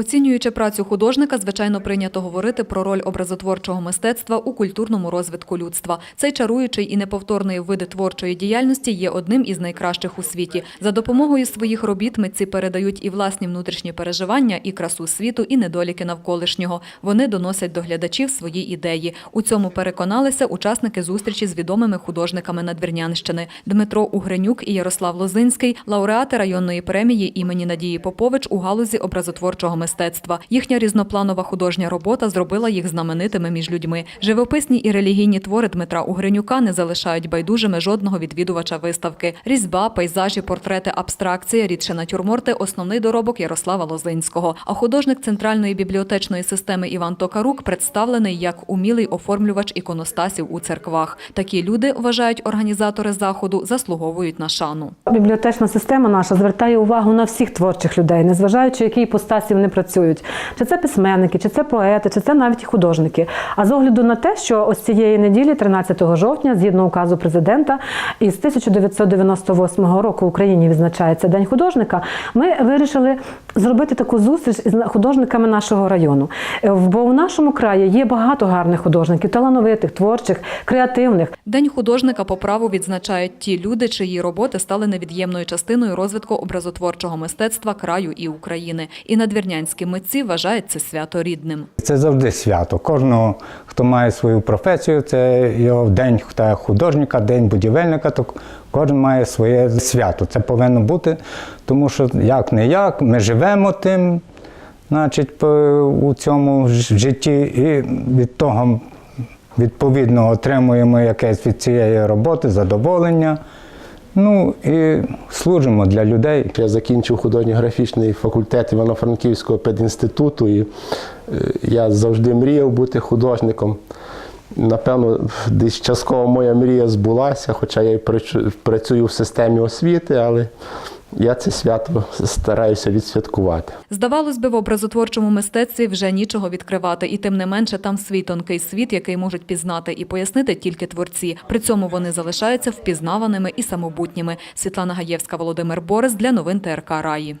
Оцінюючи працю художника, звичайно прийнято говорити про роль образотворчого мистецтва у культурному розвитку людства. Цей чаруючий і неповторний види творчої діяльності є одним із найкращих у світі. За допомогою своїх робіт митці передають і власні внутрішні переживання, і красу світу, і недоліки навколишнього. Вони доносять до глядачів свої ідеї. У цьому переконалися учасники зустрічі з відомими художниками Надвірнянщини Дмитро Угренюк і Ярослав Лозинський, лауреати районної премії імені Надії Попович у галузі образотворчого мистецтва. Їхня різнопланова художня робота зробила їх знаменитими між людьми. Живописні і релігійні твори Дмитра Угренюка не залишають байдужими жодного відвідувача виставки. Різьба, пейзажі, портрети, абстракція, рідше натюрморти – основний доробок Ярослава Лозинського. А художник центральної бібліотечної системи Іван Токарук представлений як умілий оформлювач іконостасів у церквах. Такі люди, вважають організатори заходу, заслуговують на шану. Бібліотечна система наша звертає увагу на всіх творчих людей, незважаючи, які іпостасі вони працюють. Чи це письменники, чи це поети, чи це навіть художники. А з огляду на те, що ось цієї неділі, 13 жовтня, згідно указу президента, із 1998 року в Україні відзначається День художника, ми вирішили зробити таку зустріч із художниками нашого району. Е, Бо в нашому краї є багато гарних художників, талановитих, творчих, креативних. День художника по праву відзначають ті люди, чиї роботи стали невід'ємною частиною розвитку образотворчого мистецтва краю і України. І надвірнянські митці вважають це свято рідним. Це завжди свято. Кожного, хто має свою професію, це його день хто художника, день будівельника, то кожен має своє свято. Це повинно бути, тому що як не як, ми живемо тим, значить, у цьому житті, і від того відповідно отримуємо якесь від цієї роботи задоволення. Ну і служимо для людей. Я закінчив художньо-графічний факультет Івано-Франківського педінституту, і е, я завжди мріяв бути художником. Напевно, десь частково моя мрія збулася, хоча я і працюю в системі освіти, але я це свято стараюся відсвяткувати. Здавалось би, в образотворчому мистецтві вже нічого відкривати, і тим не менше там свій тонкий світ, який можуть пізнати і пояснити тільки творці. При цьому вони залишаються впізнаваними і самобутніми. Світлана Гаєвська, Володимир Борис для новин ТРК Раї.